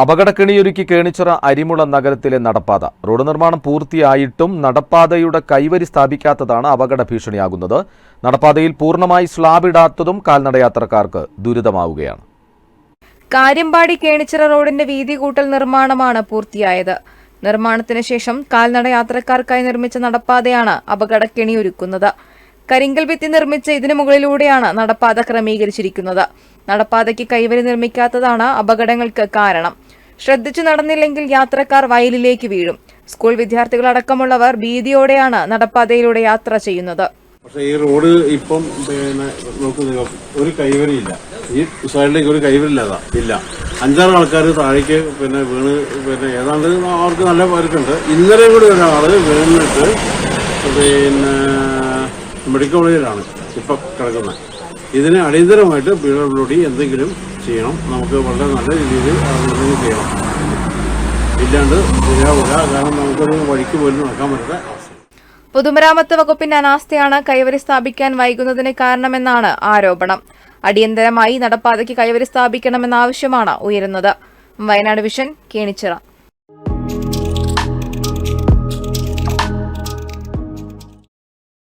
അപകടക്കെണിയൊരുക്കി കേണിച്ചിറ അരിമുള നഗരത്തിലെ നടപ്പാത. റോഡ് നിർമ്മാണം പൂർത്തിയായിട്ടും നടപ്പാതയുടെ കൈവരി സ്ഥാപിക്കാത്തതാണ് അപകട ഭീഷണിയാകുന്നത്. നടപ്പാതയിൽ പൂർണമായി സ്ലാബ് ഇടാത്തതും കാൽനടയാത്രക്കാർക്ക് ദുരിതമാവുകയാണ്. കാര്യമ്പാടി കേണിച്ചിറ റോഡിന്റെ വീതി കൂട്ടൽ നിർമ്മാണമാണ് പൂർത്തിയായത്. നിർമ്മാണത്തിന് ശേഷം കാൽനടയാത്രക്കാർക്കായി നിർമ്മിച്ച നടപ്പാതയാണ് അപകടക്കെണിയൊരുക്കുന്നത്. കരിങ്കൽ ഭിത്തി നിർമ്മിച്ച ഇതിനു മുകളിലൂടെയാണ് നടപ്പാത ക്രമീകരിച്ചിരിക്കുന്നത്. നടപ്പാതയ്ക്ക് കൈവരി നിർമ്മിക്കാത്തതാണ് അപകടങ്ങൾക്ക് കാരണം. ശ്രദ്ധിച്ചു നടന്നില്ലെങ്കിൽ യാത്രക്കാർ വയലിലേക്ക് വീഴും. സ്കൂൾ വിദ്യാർത്ഥികളടക്കമുള്ളവർ ഭീതിയോടെയാണ് നടപ്പാതയിലൂടെ യാത്ര ചെയ്യുന്നത്. പക്ഷേ ഈ റോഡ് ഇപ്പം പിന്നെ നോക്കുന്ന ഒരു കൈവരിയില്ല. ഈ സൈഡിലേക്ക് ഒരു കൈവരില്ലാതാ ഇല്ല. അഞ്ചാറ് ആൾക്കാർ താഴേക്ക് പിന്നെ വീണ് പിന്നെ ഏതാണ്ട് അവർക്ക് നല്ല പേർക്കുണ്ട് ഇന്നലെ കൂടി ഒരാൾ വീണിട്ട് പിന്നെ മെഡിക്കൽ കോളേജിലാണ് ഇപ്പം കിടക്കുന്നത്. ഇതിന് അടിയന്തരമായിട്ട് പി ഡബ്ല്യു ഡി എന്തെങ്കിലും ചെയ്യണം. നമുക്ക് വളരെ നല്ല രീതിയിൽ എന്തെങ്കിലും ചെയ്യണം. ഇല്ലാണ്ട് ശരിയാവില്ല. കാരണം നമുക്കൊരു വഴിക്ക് പോലും നടക്കാൻ അവസ്ഥ. പൊതുമരാമത്ത് വകുപ്പിന്റെ അനാസ്ഥയാണ് കൈവരി സ്ഥാപിക്കാൻ വൈകുന്നതിന് കാരണമെന്നാണ് ആരോപണം. അടിയന്തരമായി നടപ്പാതയ്ക്ക് കൈവരി സ്ഥാപിക്കണമെന്ന ആവശ്യമാണ് ഉയരുന്നത്. വയനാട് വിഷൻ കേണിച്ചിറ.